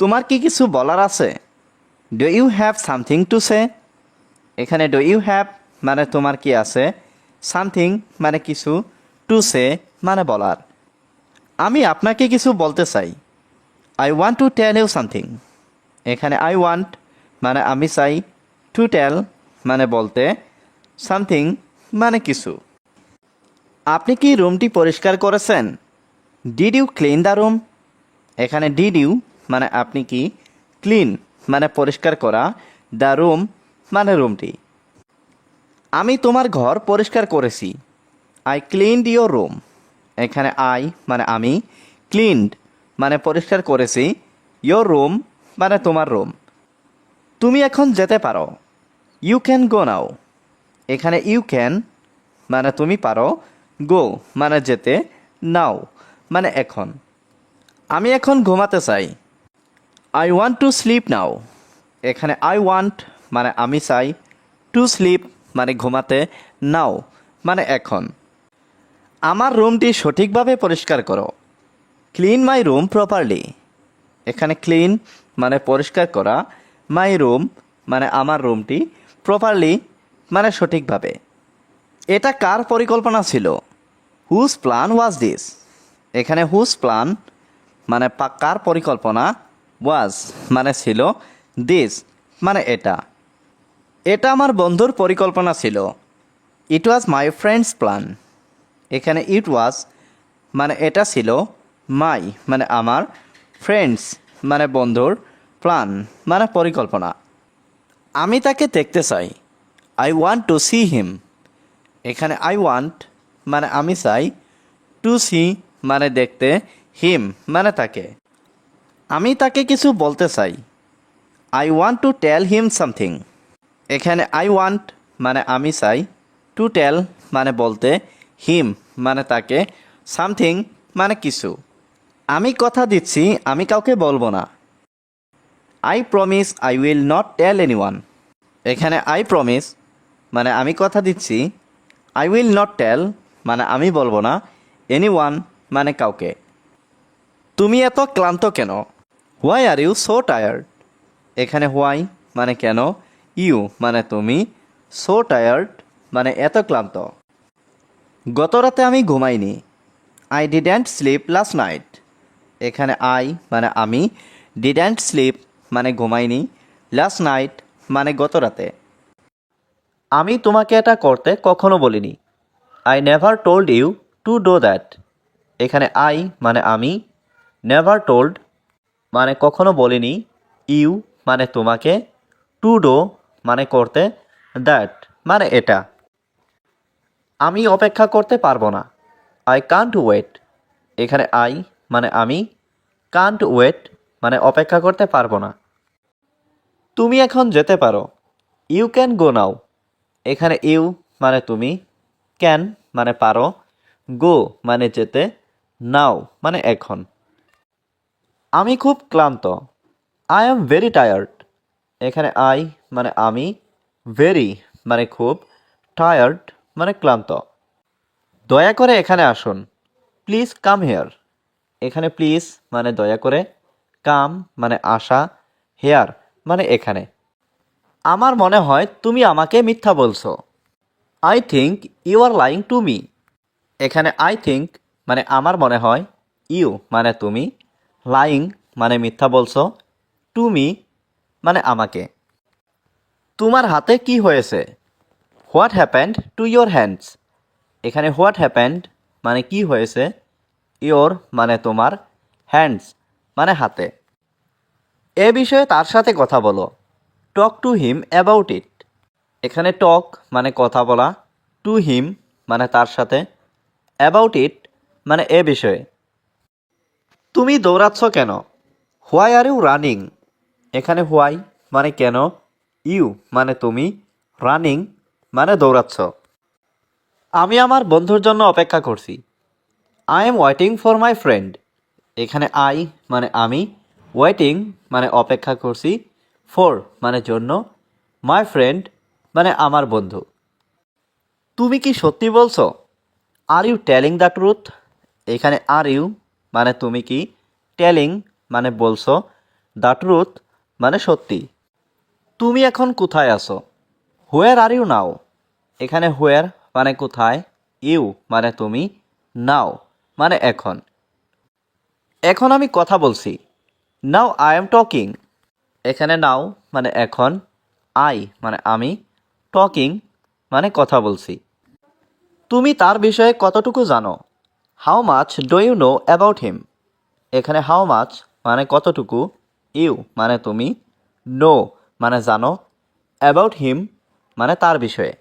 তোমার কি কিছু বলার আছে? Do you have something to say এখানে ডু ইউ হ্যাভ মানে তোমার কি আছে? সামথিং মানে কিছু টু সে মানে বলার। আমি আপনাকে কিছু বলতে চাই। I want to tell you something এখানে আই ওয়ান্ট মানে আমি চাই টু টেল মানে বলতে সামথিং মানে কিছু। আপনি কি রুমটি পরিষ্কার করেছেন? Did you clean the room এখানে ডিড ইউ মানে আপনি কি? ক্লিন মানে পরিষ্কার করা দ্য রুম মানে রুমটি আমি তোমার ঘর পরিষ্কার করেছি। আই ক্লিনড ইয়োর রুম এখানে আই মানে আমি ক্লিনড মানে পরিষ্কার করেছি। ইয়োর রুম মানে তোমার রুম তুমি এখন যেতে পারো। ইউ ক্যান গো নাও এখানে ইউ ক্যান মানে তুমি পারো। গো মানে যেতে নাও মানে এখন। আমি এখন ঘুমাতে চাই। I want to sleep now এখানে আই ওয়ান্ট মানে আমি চাই টু স্লিপ মানে ঘুমাতে নাও মানে এখন। আমার রুমটি সঠিকভাবে পরিষ্কার করো। ক্লিন মাই রুম প্রপারলি এখানে ক্লিন মানে পরিষ্কার করা। মাই রুম মানে আমার রুমটি প্রপারলি মানে সঠিকভাবে। এটা কার পরিকল্পনা ছিল? হুজ প্ল্যান ওয়াজ দিস এখানে হুজ প্ল্যান মানে কার পরিকল্পনা? ওয়াজ মানে ছিল দিস মানে এটা। এটা আমার বন্ধুর পরিকল্পনা ছিল। ইট ওয়াজ মাই ফ্রেন্ডস প্ল্যান এখানে ইট ওয়াজ মানে এটা ছিল মাই মানে আমার ফ্রেন্ডস মানে বন্ধুর প্ল্যান মানে পরিকল্পনা। আমি তাকে দেখতে চাই। I want to see him এখানে আই ওয়ান্ট মানে আমি চাই টু সি মানে দেখতে হিম মানে তাকে। আমি তাকে কিছু বলতে চাই। I want to tell him something এখানে আই ওয়ান্ট মানে আমি চাই। টু টেল মানে বলতে হিম মানে তাকে সামথিং মানে কিছু। আমি কথা দিচ্ছি, আমি কাউকে বলব না। I promise I will not tell any anyone এখানে আই প্রমিস মানে আমি কথা দিচ্ছি। আই উইল নট টেল মানে আমি বলব না এনি এনিওয়ান মানে কাউকে। তুমি এত ক্লান্ত কেন? Why are you so tired এখানে হোয়াই মানে কেন? ইউ মানে তুমি সো টায়ার্ড মানে এত ক্লান্ত। গত রাতে আমি ঘুমাইনি। I didn't sleep last night এখানে আই মানে আমি ডিডেন্ট স্লিপ মানে ঘুমাইনি। লাস্ট নাইট মানে গত রাতে। আমি তোমাকে এটা করতে কখনো বলিনি। I never told you to do that এখানে আই মানে আমি নেভার টোল্ড মানে কখনো বলিনি, ইউ মানে তোমাকে টু ডো মানে করতে, দ্যাট মানে এটা। আমি অপেক্ষা করতে পারব না। আই কান্ট ওয়েট এখানে আই মানে আমি, কান্ট ওয়েট মানে অপেক্ষা করতে পারব না। তুমি এখন যেতে পারো। ইউ ক্যান গো নাও এখানে ইউ মানে তুমি, ক্যান মানে পারো। গো মানে যেতে, নাও মানে এখন। আমি খুব ক্লান্ত। আই এম ভেরি টায়ার্ড এখানে আই মানে আমি ভেরি মানে খুব টায়ার্ড মানে ক্লান্ত। দয়া করে এখানে আসুন। প্লিজ কাম হেয়ার এখানে প্লিজ মানে দয়া করে কাম মানে আসা হেয়ার মানে এখানে। আমার মনে হয় তুমি আমাকে মিথ্যা বলছো। I think you are lying to me এখানে আই থিঙ্ক মানে আমার মনে হয় ইউ মানে তুমি লাইং মানে মিথ্যা বলছো টু মি মানে আমাকে। তোমার হাতে কি হয়েছে? What happened to your hands এখানে হোয়াট হ্যাপেন্ড মানে কি হয়েছে? ইয়োর মানে তোমার হ্যান্ডস মানে হাতে। এ বিষয়ে তার সাথে কথা বলো। Talk to him about it এখানে টক মানে কথা বলা টু হিম মানে তার সাথে। অ্যাবাউট ইট মানে এ বিষয়ে। তুমি দৌড়াচ্ছ কেন? হোয়াই আর ইউ রানিং এখানে হোয়াই মানে কেন? ইউ মানে তুমি। রানিং মানে দৌড়াচ্ছ। আমি আমার বন্ধুর জন্য অপেক্ষা করছি। I am waiting for my friend এখানে আই মানে আমি। ওয়েটিং মানে অপেক্ষা করছি। ফর মানে জন্য। মাই ফ্রেন্ড মানে আমার বন্ধু। তুমি কি সত্যি বলছো? Are you telling the truth এখানে আর ইউ মানে তুমি কি? টেলিং মানে বলছো। দ্য ট্রুথ মানে সত্যি। তুমি এখন কোথায় আছো? হোয়ার আর ইউ নাও এখানে হোয়ার মানে কোথায়? ইউ মানে তুমি নাও মানে এখন। এখন আমি কথা বলছি। নাও আই এম টকিং এখানে নাও মানে এখন। আই মানে আমি টকিং মানে কথা বলছি। তুমি তার বিষয়ে কতটুকু জানো? How much do you know about him এখানে হাউ মাছ মানে কতটুকু ইউ মানে তুমি নো মানে জানো অ্যাবাউট হিম মানে তার বিষয়ে।